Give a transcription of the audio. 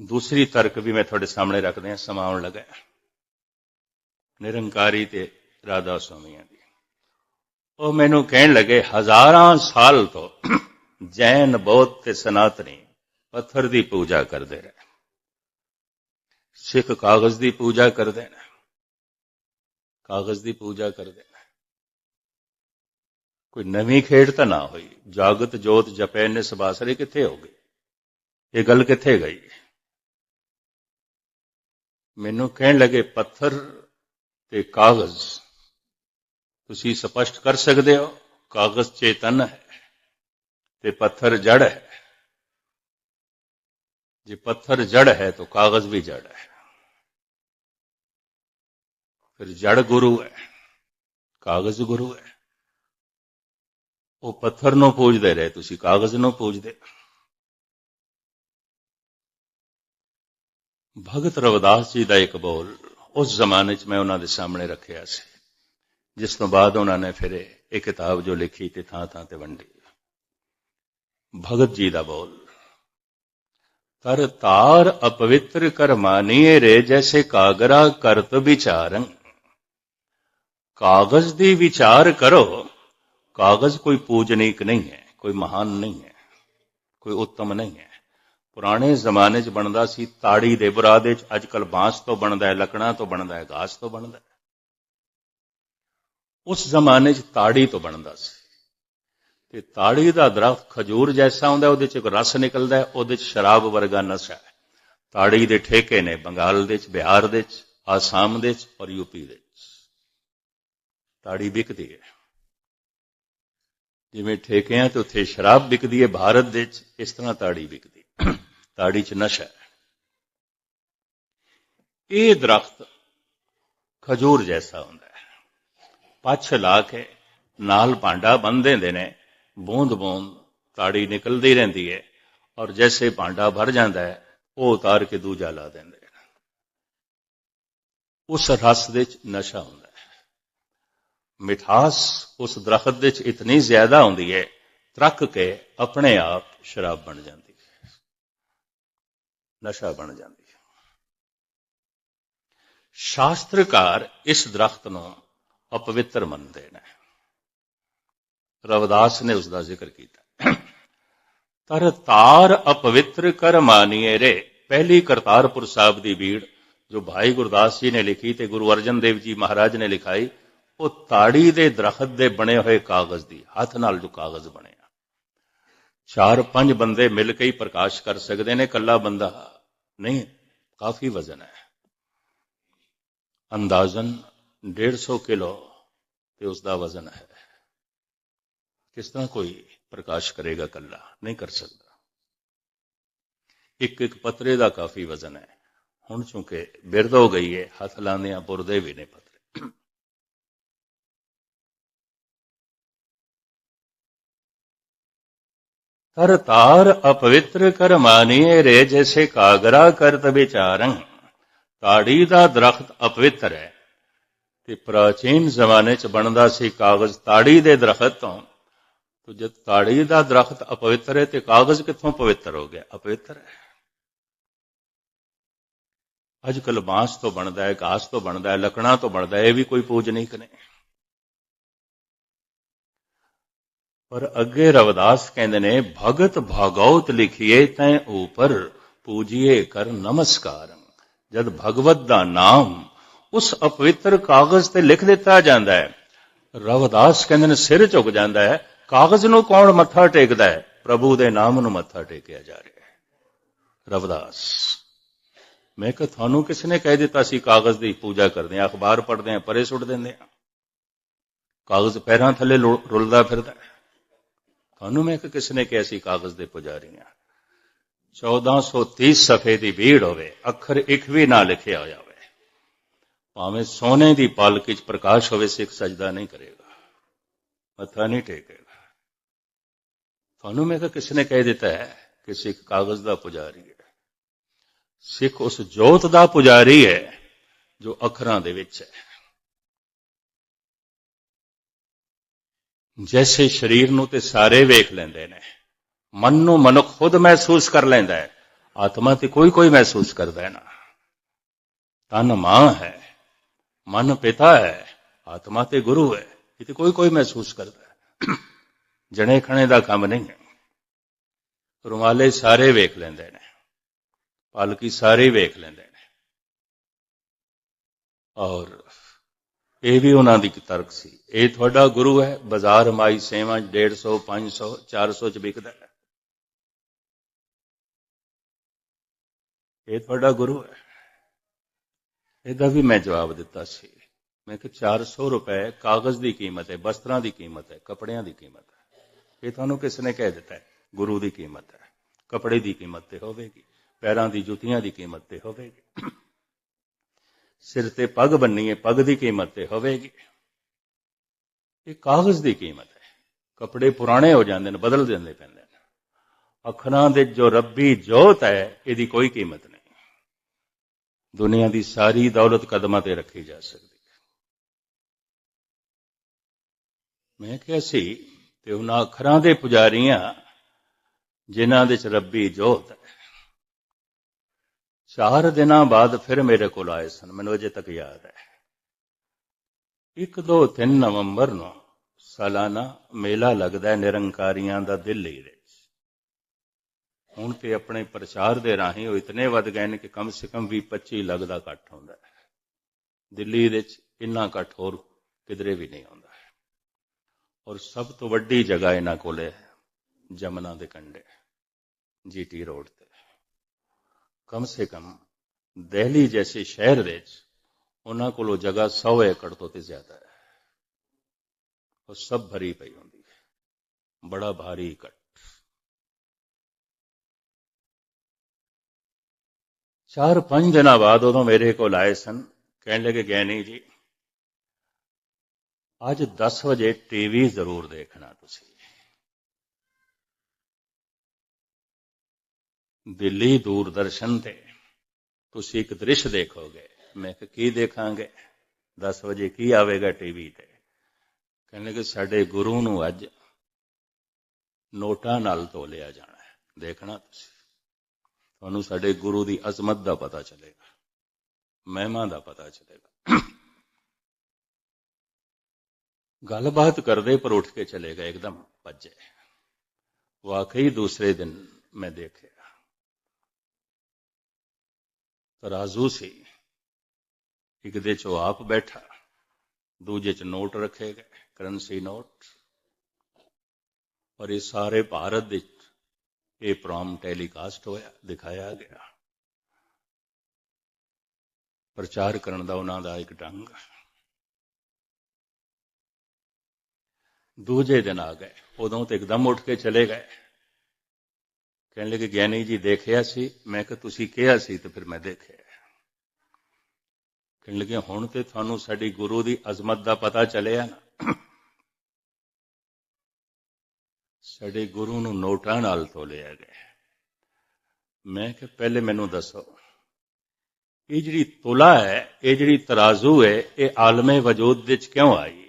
ਦੂਸਰੀ ਤਰਕ ਵੀ ਮੈਂ ਤੁਹਾਡੇ ਸਾਹਮਣੇ ਰੱਖਦੇ ਹਾਂ ਸਮਾਂ ਲੱਗਾ। ਨਿਰੰਕਾਰੀ ਤੇ ਰਾਧਾ ਸੁਆਮੀਆਂ ਦੀ। ਉਹ ਮੈਨੂੰ ਕਹਿਣ ਲੱਗੇ, ਹਜ਼ਾਰਾਂ ਸਾਲ ਤੋਂ ਜੈਨ ਬੌਧ ਤੇ ਸਨਾਤਨੀ ਪੱਥਰ ਦੀ ਪੂਜਾ ਕਰਦੇ ਰਹੇ। ਸਿੱਖ ਕਾਗਜ਼ ਦੀ ਪੂਜਾ ਕਰਦੇ ਨੇ। ਕਾਗਜ਼ ਦੀ ਪੂਜਾ ਕਰਦੇ ਨੇ। ਕੋਈ ਨਵੀਂ ਖੇਡ ਤਾਂ ਨਾ ਹੋਈ। ਜਾਗਤ ਜੋਤ ਜਪੈ ਨੇ ਸਬਾਸਰੇ ਕਿੱਥੇ ਹੋ ਗਈ? ਇਹ ਗੱਲ ਕਿੱਥੇ ਗਈ? ਮੈਨੂੰ ਕਹਿਣ ਲੱਗੇ, ਪੱਥਰ ਤੇ ਕਾਗਜ਼। ਤੁਸੀਂ ਸਪਸ਼ਟ ਕਰ ਸਕਦੇ ਹੋ, ਕਾਗਜ਼ ਚੇਤਨ ਹੈ ਤੇ ਪੱਥਰ ਜੜ ਹੈ। ਜੇ ਪੱਥਰ ਜੜ ਹੈ ਤਾਂ ਕਾਗਜ਼ ਵੀ ਜੜ ਹੈ। ਫਿਰ ਜੜ ਗੁਰੂ ਹੈ, ਕਾਗਜ਼ ਗੁਰੂ ਹੈ। ਉਹ ਪੱਥਰ ਨੂੰ ਪੂਜਦੇ ਰਹੇ, ਤੁਸੀਂ ਕਾਗਜ਼ ਨੂੰ ਪੂਜਦੇ ਭਗਤ ਰਵਿਦਾਸ ਜੀ ਦਾ ਇੱਕ ਬੋਲ ਉਸ ਜ਼ਮਾਨੇ 'ਚ ਮੈਂ ਉਹਨਾਂ ਦੇ ਸਾਹਮਣੇ ਰੱਖਿਆ ਸੀ। ਜਿਸ ਤੋਂ ਬਾਅਦ ਉਹਨਾਂ ਨੇ ਫਿਰ ਇਹ ਕਿਤਾਬ ਜੋ ਲਿਖੀ ਤੇ ਥਾਂ ਥਾਂ ਤੇ ਵੰਡੀ। ਭਗਤ ਜੀ ਦਾ ਬੋਲ ਤਰ ਤਾਰ ਅਪਵਿੱਤਰ ਕਰ ਮਾਨੀਏ ਰੇ ਜੈਸੇ ਕਾਗਰਾ ਕਰਤ ਵਿਚਾਰੰ। ਕਾਗਜ਼ ਦੀ ਵਿਚਾਰ ਕਰੋ, ਕਾਗਜ਼ ਕੋਈ ਪੂਜਨੀਕ ਨਹੀਂ ਹੈ, ਕੋਈ ਮਹਾਨ ਨਹੀਂ ਹੈ, ਕੋਈ ਉੱਤਮ ਨਹੀਂ ਹੈ। ਪੁਰਾਣੇ ਜ਼ਮਾਨੇ 'ਚ ਬਣਦਾ ਸੀ, ਤਾੜੀ ਦੇ ਬਰਾਦੇ 'ਚ ਅੱਜਕੱਲ ਬਾਂਸ ਤੋਂ ਬਣਦਾ ਹੈ, ਲੱਕੜਾਂ ਤੋਂ ਬਣਦਾ ਹੈ, ਘਾਸ ਤੋਂ ਬਣਦਾ ਹੈ। ਉਸ ਜ਼ਮਾਨੇ 'ਚ ਤਾੜੀ ਤੋਂ ਬਣਦਾ ਸੀ। ਤੇ ਤਾੜੀ ਦਾ ਦਰਖਤ ਖਜੂਰ ਜੈਸਾ ਹੁੰਦਾ ਉਹਦੇ 'ਚ ਇੱਕ ਰਸ ਨਿਕਲਦਾ ਹੈ, ਉਹਦੇ 'ਚ ਸ਼ਰਾਬ ਵਰਗਾ ਨਸ਼ਾ ਹੈ। ਤਾੜੀ ਦੇ ਠੇਕੇ ਨੇ ਬੰਗਾਲ ਦੇ 'ਚ, ਬਿਹਾਰ ਦੇ 'ਚ, ਆਸਾਮ ਦੇ 'ਚ ਔਰ ਯੂਪੀ ਦੇ 'ਚ। ਤਾੜੀ ਵਿਕਦੀ ਹੈ। ਜਿਵੇਂ ਠੇਕਿਆਂ ਤੇ ਉੱਥੇ ਸ਼ਰਾਬ ਵਿਕਦੀ ਹੈ, ਭਾਰਤ ਦੇ 'ਚ ਇਸ ਤਰ੍ਹਾਂ ਤਾੜੀ ਵਿਕਦੀ ਤਾੜੀ 'ਚ ਨਸ਼ਾ ਇਹ ਦਰਖਤ ਖਜੂਰ ਜੈਸਾ ਹੁੰਦਾ ਹੈ। ਪੱਛ ਲਾ ਕੇ ਨਾਲ ਭਾਂਡਾ ਬੰਨ ਦਿੰਦੇ ਨੇ, ਬੂੰਦ ਬੂੰਦ ਤਾੜੀ ਨਿਕਲਦੀ ਰਹਿੰਦੀ ਹੈ ਔਰ ਜੈਸੇ ਭਾਂਡਾ ਭਰ ਜਾਂਦਾ ਹੈ, ਉਹ ਉਤਾਰ ਕੇ ਦੂਜਾ ਲਾ ਦਿੰਦੇ ਨੇ। ਉਸ ਰਸ ਦੇ ਚ ਨਸ਼ਾ ਹੁੰਦਾ ਹੈ। ਮਿਠਾਸ ਉਸ ਦਰਖਤ ਦੇ ਵਿੱਚ ਇਤਨੀ ਜ਼ਿਆਦਾ ਹੁੰਦੀ ਹੈ, ਤਰੱਕ ਕੇ ਆਪਣੇ ਆਪ ਸ਼ਰਾਬ ਬਣ ਜਾਂਦੀ ਨਸ਼ਾ ਬਣ ਜਾਂਦੀ ਹੈ। ਸ਼ਾਸਤਰਕਾਰ ਇਸ ਦਰਖਤ ਨੂੰ ਅਪਵਿੱਤਰ ਮੰਨਦੇ ਨੇ। ਰਵਿਦਾਸ ਨੇ ਉਸ ਦਾ ਜ਼ਿਕਰ ਕੀਤਾ। ਤਰ ਤਾਰ ਅਪਵਿੱਤਰ ਕਰ ਮਾਨੀਏ ਰੇ। ਪਹਿਲੀ ਕਰਤਾਰਪੁਰ ਸਾਹਿਬ ਦੀ ਬੀੜ ਜੋ ਭਾਈ ਗੁਰਦਾਸ ਜੀ ਨੇ ਲਿਖੀ ਤੇ ਗੁਰੂ ਅਰਜਨ ਦੇਵ ਜੀ ਮਹਾਰਾਜ ਨੇ ਲਿਖਾਈ, ਉਹ ਤਾੜੀ ਦੇ ਦਰਖਤ ਦੇ ਬਣੇ ਹੋਏ ਕਾਗਜ਼ ਦੀ, ਹੱਥ ਨਾਲ ਜੋ ਕਾਗਜ਼ ਬਣਿਆ ਚਾਰ ਪੰਜ ਬੰਦੇ ਮਿਲ ਕੇ ਹੀ ਪ੍ਰਕਾਸ਼ ਕਰ ਸਕਦੇ ਨੇ ਕੱਲਾ ਬੰਦਾ ਨਹੀਂ, ਕਾਫੀ ਵਜ਼ਨ ਹੈ। ਅੰਦਾਜ਼ਨ 150 ਕਿਲੋ ਤੇ ਉਸ ਦਾ ਵਜ਼ਨ ਹੈ। ਕਿਸ ਤਰ੍ਹਾਂ ਕੋਈ ਪ੍ਰਕਾਸ਼ ਕਰੇਗਾ ਕੱਲਾ? ਨਹੀਂ ਕਰ ਸਕਦਾ। ਇੱਕ ਇੱਕ ਪਤਰੇ ਦਾ ਕਾਫੀ ਵਜ਼ਨ ਹੈ। ਹੁਣ ਚੁੰਕੇ ਬਿਰਦ ਹੋ ਗਈ ਹੈ ਹੱਥ ਲਾਉਂਦੇ ਆ ਪੁਰਦੇ ਵੀ ਨੇ ਪਤਰੇ। ਕਰ ਤਾਰ ਅਪਵਿੱਤਰ ਕਰ ਮਾਨੀਏ ਰੇ ਜੈਸੇ ਕਾਗਰਾ ਕਰਤ ਵਿਚਾਰੰ ਤਾੜੀ ਦਾ ਦਰਖਤ ਅਪਵਿੱਤਰ ਹੈ। ਤੇ ਪ੍ਰਾਚੀਨ ਜ਼ਮਾਨੇ 'ਚ ਬਣਦਾ ਸੀ ਕਾਗਜ਼ ਤਾੜੀ ਦੇ ਦਰਖਤ ਤੋਂ। ਤੋ ਜਦ ਤਾੜੀ ਦਾ ਦਰਖਤ ਅਪਵਿੱਤਰ ਹੈ ਤੇ ਕਾਗਜ਼ ਕਿੱਥੋਂ ਪਵਿੱਤਰ ਹੋ ਗਿਆ? ਅਪਵਿੱਤਰ ਹੈ। ਅੱਜ ਕੱਲ ਬਾਂਸ ਤੋਂ ਬਣਦਾ ਹੈ, ਘਾਸ ਤੋਂ ਬਣਦਾ ਹੈ, ਲੱਕੜਾਂ ਤੋਂ ਬਣਦਾ ਹੈ, ਇਹ ਵੀ ਕੋਈ ਪੂਜਨੀਕ ਨਹੀਂ ਪਰ ਅੱਗੇ ਰਵਿਦਾਸ ਕਹਿੰਦੇ ਨੇ, ਭਗਤ ਭਾਗਵਤ ਲਿਖੀਏ ਤੈ ਉਪਰ, ਪੂਜੀਏ ਕਰ ਨਮਸਕਾਰ। ਜਦ ਭਗਵਤ ਦਾ ਨਾਮ ਉਸ ਅਪਵਿੱਤਰ ਕਾਗਜ਼ ਤੇ ਲਿਖ ਦਿੱਤਾ ਜਾਂਦਾ ਹੈ, ਰਵਿਦਾਸ ਕਹਿੰਦੇ ਨੇ, ਸਿਰ ਝੁਕ ਜਾਂਦਾ ਹੈ, ਕਾਗਜ਼ ਨੂੰ ਕੌਣ ਮੱਥਾ ਟੇਕਦਾ ਹੈ? ਪ੍ਰਭੂ ਦੇ ਨਾਮ ਨੂੰ ਮੱਥਾ ਟੇਕਿਆ ਜਾ ਰਿਹਾ ਹੈ। ਰਵਿਦਾਸ, ਮੈਂ ਕਿ ਤੁਹਾਨੂੰ ਕਿਸ ਨੇ ਕਹਿ ਦਿੱਤਾ ਸੀ ਕਾਗਜ਼ ਦੀ ਪੂਜਾ ਕਰਦੇ ਆ ਅਖਬਾਰ ਪੜ੍ਹਦੇ ਆ ਪਰੇ ਸੁੱਟ ਦਿੰਦੇ ਆ ਕਾਗਜ਼ ਪੈਰਾਂ ਥੱਲੇ ਰੁਲਦਾ ਫਿਰਦਾ ਹੈ। ਤੁਹਾਨੂੰ ਮੈਂ ਕਿ ਕਿਸ ਨੇ ਕਿਹਾ ਸੀ, ਕਾਗਜ਼ ਦੇ ਪੁਜਾਰੀ ਆ 1430 ਸਫੇ ਦੀ ਭੀੜ ਹੋਵੇ, ਅੱਖਰ ਇੱਕ ਵੀ ਨਾ ਲਿਖਿਆ ਹੋਇਆ ਹੋਵੇ ਭਾਵੇਂ ਸੋਨੇ ਦੀ ਪਾਲਕੀ 'ਚ ਪ੍ਰਕਾਸ਼ ਹੋਵੇ, ਸਿੱਖ ਸਜਦਾ ਨਹੀਂ ਕਰੇਗਾ। ਮੱਥਾ ਨਹੀਂ ਟੇਕੇਗਾ। ਤੁਹਾਨੂੰ ਮੈਂ ਕਿ ਕਿਸ ਨੇ ਕਹਿ ਦਿੱਤਾ ਹੈ ਕਿ ਸਿੱਖ ਕਾਗਜ਼ ਦਾ ਪੁਜਾਰੀ ਹੈ। ਸਿੱਖ ਉਸ ਜੋਤ ਦਾ ਪੁਜਾਰੀ ਹੈ ਜੋ ਅੱਖਰਾਂ ਦੇ ਵਿੱਚ ਹੈ। ਜੈਸੇ ਸਰੀਰ ਨੂੰ ਤੇ ਸਾਰੇ ਵੇਖ ਲੈਂਦੇ ਨੇ ਮਨ ਨੂੰ ਮਨੁੱਖ ਖੁਦ ਮਹਿਸੂਸ ਕਰ ਲੈਂਦਾ ਹੈ ਆਤਮਾ ਤੇ ਕੋਈ ਕੋਈ ਮਹਿਸੂਸ ਕਰਦਾ ਹੈ ਨਾ ਤਨ ਮਾਂ ਹੈ ਮਨ ਪਿਤਾ ਹੈ ਆਤਮਾ ਤੇ ਗੁਰੂ ਹੈ ਇਹ ਤੇ ਕੋਈ ਕੋਈ ਮਹਿਸੂਸ ਕਰਦਾ ਹੈ ਜਣੇ ਖਣੇ ਦਾ ਕੰਮ ਨਹੀਂ ਹੈ ਰੁਮਾਲੇ ਸਾਰੇ ਵੇਖ ਲੈਂਦੇ ਨੇ ਪਾਲਕੀ ਸਾਰੇ ਵੇਖ ਲੈਂਦੇ ਨੇ ਔਰ ਇਹ ਵੀ ਉਹਨਾਂ ਦੀ ਤਰਕ ਸੀ। ਇਹ ਤੁਹਾਡਾ ਗੁਰੂ ਹੈ, ਬਾਜ਼ਾਰ ਮਾਈ ਸੇਵਾ 150 500 400 ਚ ਵਿਕਦਾ ਹੈ। ਇਹ ਤੁਹਾਡਾ ਗੁਰੂ ਹੈ। ਇਹਦਾ ਵੀ ਮੈਂ ਜਵਾਬ ਦਿੱਤਾ ਸੀ। ਮੈਂ ਕਿ 400 ਰੁਪਏ ਕਾਗਜ਼ ਦੀ ਕੀਮਤ ਹੈ, ਬਸਤਰਾਂ ਦੀ ਕੀਮਤ ਹੈ, ਕੱਪੜਿਆਂ ਦੀ ਕੀਮਤ ਹੈ। ਇਹ ਤੁਹਾਨੂੰ ਕਿਸ ਨੇ ਕਹਿ ਦਿੱਤਾ ਹੈ? ਗੁਰੂ ਦੀ ਕੀਮਤ ਹੈ। ਕੱਪੜੇ ਦੀ ਕੀਮਤ ਤੇ ਹੋਵੇਗੀ, ਪੈਰਾਂ ਦੀ, ਜੁੱਤੀਆਂ ਦੀ ਕੀਮਤ ਤੇ ਹੋਵੇਗੀ। ਸਿਰ ਤੇ ਪੱਗ ਬੰਨੀ ਹੈ ਪੱਗ ਦੀ ਕੀਮਤ ਤੇ ਹੋਵੇਗੀ। ਇਹ ਕਾਗਜ਼ ਦੀ ਕੀਮਤ ਹੈ। ਕੱਪੜੇ ਪੁਰਾਣੇ ਹੋ ਜਾਂਦੇ ਨੇ, ਬਦਲ ਦਿੰਦੇ ਪੈਂਦੇ ਨੇ। ਅੱਖਰਾਂ ਦੇ ਜੋ ਰੱਬੀ ਜੋਤ ਹੈ, ਇਹਦੀ ਕੋਈ ਕੀਮਤ ਨਹੀਂ। ਦੁਨੀਆ ਦੀ ਸਾਰੀ ਦੌਲਤ ਕਦਮਾਂ ਤੇ ਰੱਖੀ ਜਾ ਸਕਦੀ ਹੈ। ਮੈਂ ਕਿਹਾ ਸੀ ਤੇ ਉਹਨਾਂ ਅੱਖਰਾਂ ਦੇ ਪੁਜਾਰੀਆਂ, ਜਿਨ੍ਹਾਂ ਦੇ ਚ ਰੱਬੀ ਜੋਤ ਹੈ। ਚਾਰ ਦਿਨਾਂ ਬਾਅਦ ਫਿਰ ਮੇਰੇ ਕੋਲ ਆਏ ਸਨ। ਮੈਨੂੰ ਅਜੇ ਤੱਕ ਯਾਦ ਹੈ। 1 2 3 ਨਵੰਬਰ ਨੂੰ ਸਾਲਾਨਾ ਮੇਲਾ ਲੱਗਦਾ ਹੈ ਨਿਰੰਕਾਰੀਆਂ ਦਾ ਦਿੱਲੀ ਵਿੱਚ। ਹੁਣ ਤੇ ਆਪਣੇ ਪ੍ਰਚਾਰ ਦੇ ਰਾਹੀਂ ਉਹ ਇਤਨੇ ਵੱਧ ਗਏ ਨੇ ਕਿ ਕਮ ਸੇ ਕਮ ਵੀ 25 ਲੱਖ ਦਾ ਇਕੱਠ ਹੁੰਦਾ ਹੈ। ਦਿੱਲੀ ਵਿੱਚ ਇੰਨਾ ਇਕੱਠ ਹੋਰ ਕਿਧਰੇ ਵੀ ਨਹੀਂ ਹੁੰਦਾ ਔਰ ਸਭ ਤੋਂ ਵੱਡੀ ਜਗ੍ਹਾ ਇਹਨਾਂ ਕੋਲੇ ਜਮਨਾ ਦੇ ਕੰਢੇ, ਜੀਟੀ ਰੋਡ ਤੇ। ਕਮ ਸੇ ਕਮ ਦਿੱਲੀ ਜੈਸੇ ਸ਼ਹਿਰ ਵਿੱਚ ਉਹਨਾਂ ਕੋਲੋਂ ਜਗ੍ਹਾ 100 ਏਕੜ ਤੋਂ ਤੇ ਜ਼ਿਆਦਾ ਹੈ ਉਹ ਸਭ ਭਰੀ ਪਈ ਹੁੰਦੀ ਹੈ ਬੜਾ ਭਾਰੀ ਇਕੱਠ ਚਾਰ ਪੰਜ ਦਿਨਾਂ ਬਾਅਦ ਉਦੋਂ ਮੇਰੇ ਕੋਲ ਆਏ ਸਨ ਕਹਿਣ ਲੱਗੇ ਗਿਆਨੀ ਜੀ ਅੱਜ 10 ਵਜੇ ਟੀਵੀ ਜ਼ਰੂਰ ਦੇਖਣਾ ਤੁਸੀਂ ਦਿੱਲੀ ਦੂਰਦਰਸ਼ਨ ਤੇ। ਤੁਸੀਂ ਇੱਕ ਦ੍ਰਿਸ਼ ਦੇਖੋਗੇ। ਮੈਂ ਕਿ ਕੀ ਦੇਖਾਂਗੇ? 10 ਵਜੇ ਕੀ ਆਵੇਗਾ ਟੀਵੀ ਤੇ? ਕਹਿੰਦੇ ਕਿ ਸਾਡੇ ਗੁਰੂ ਨੂੰ ਅੱਜ ਨੋਟਾਂ ਨਾਲ ਤੋਲਿਆ ਜਾਣਾ ਹੈ। ਦੇਖਣਾ ਤੁਸੀਂ। ਤੁਹਾਨੂੰ ਸਾਡੇ ਗੁਰੂ ਦੀ ਅਜ਼ਮਤ ਦਾ ਪਤਾ ਚੱਲੇਗਾ। ਮਹਿਮਾ ਦਾ ਪਤਾ ਚੱਲੇਗਾ। ਗੱਲਬਾਤ ਕਰਦੇ ਪਰ ਉੱਠ ਕੇ ਚਲੇ ਗਏ। ਇੱਕਦਮ ਭੱਜੇ। ਵਾਕਈ ਦੂਸਰੇ ਦਿਨ ਮੈਂ ਦੇਖਿਆ। ਤਰਾਜ਼ੂ ਸੀ। ਇੱਕ ਦੇ ਚੋਂ ਆਪ ਬੈਠਾ, ਦੂਜੇ ਚ ਨੋਟ ਰੱਖੇ ਗਏ, ਕਰੰਸੀ ਨੋਟ। ਔਰ ਇਹ ਸਾਰੇ ਭਾਰਤ ਦੇ ਇਹ ਪ੍ਰੋਮ ਟੈਲੀਕਾਸਟ ਹੋਇਆ, ਦਿਖਾਇਆ ਗਿਆ। ਪ੍ਰਚਾਰ ਕਰਨ ਦਾ ਉਹਨਾਂ ਦਾ ਇੱਕ ਢੰਗ। ਦੂਜੇ ਦਿਨ ਆ ਗਏ, ਉਦੋਂ ਤੇ ਇੱਕਦਮ ਉੱਠ ਕੇ ਚਲੇ ਗਏ। ਕਹਿਣ ਲੱਗੇ ਗਿਆਨੀ ਜੀ ਦੇਖਿਆ ਸੀ। ਮੈਂ ਕਿ ਤੁਸੀਂ ਕਿਹਾ ਸੀ ਤੇ ਫਿਰ ਮੈਂ ਦੇਖਿਆ। ਕਹਿਣ ਲੱਗੇ, ਹੁਣ ਤੇ ਤੁਹਾਨੂੰ ਸਾਡੀ ਗੁਰੂ ਦੀ ਅਜ਼ਮਤ ਦਾ ਪਤਾ ਚੱਲਿਆ ਨਾ। ਸਾਡੇ ਗੁਰੂ ਨੂੰ ਨੋਟਾਂ ਨਾਲ ਤੋਲਿਆ ਗਿਆ। ਮੈਂ ਕਿ ਪਹਿਲੇ ਮੈਨੂੰ ਦੱਸੋ, ਇਹ ਜਿਹੜੀ ਤੁਲਾ ਹੈ, ਇਹ ਜਿਹੜੀ ਤਰਾਜ਼ੂ ਹੈ, ਇਹ ਆਲਮੇ ਵਜੂਦ ਵਿੱਚ ਕਿਉਂ ਆਈ?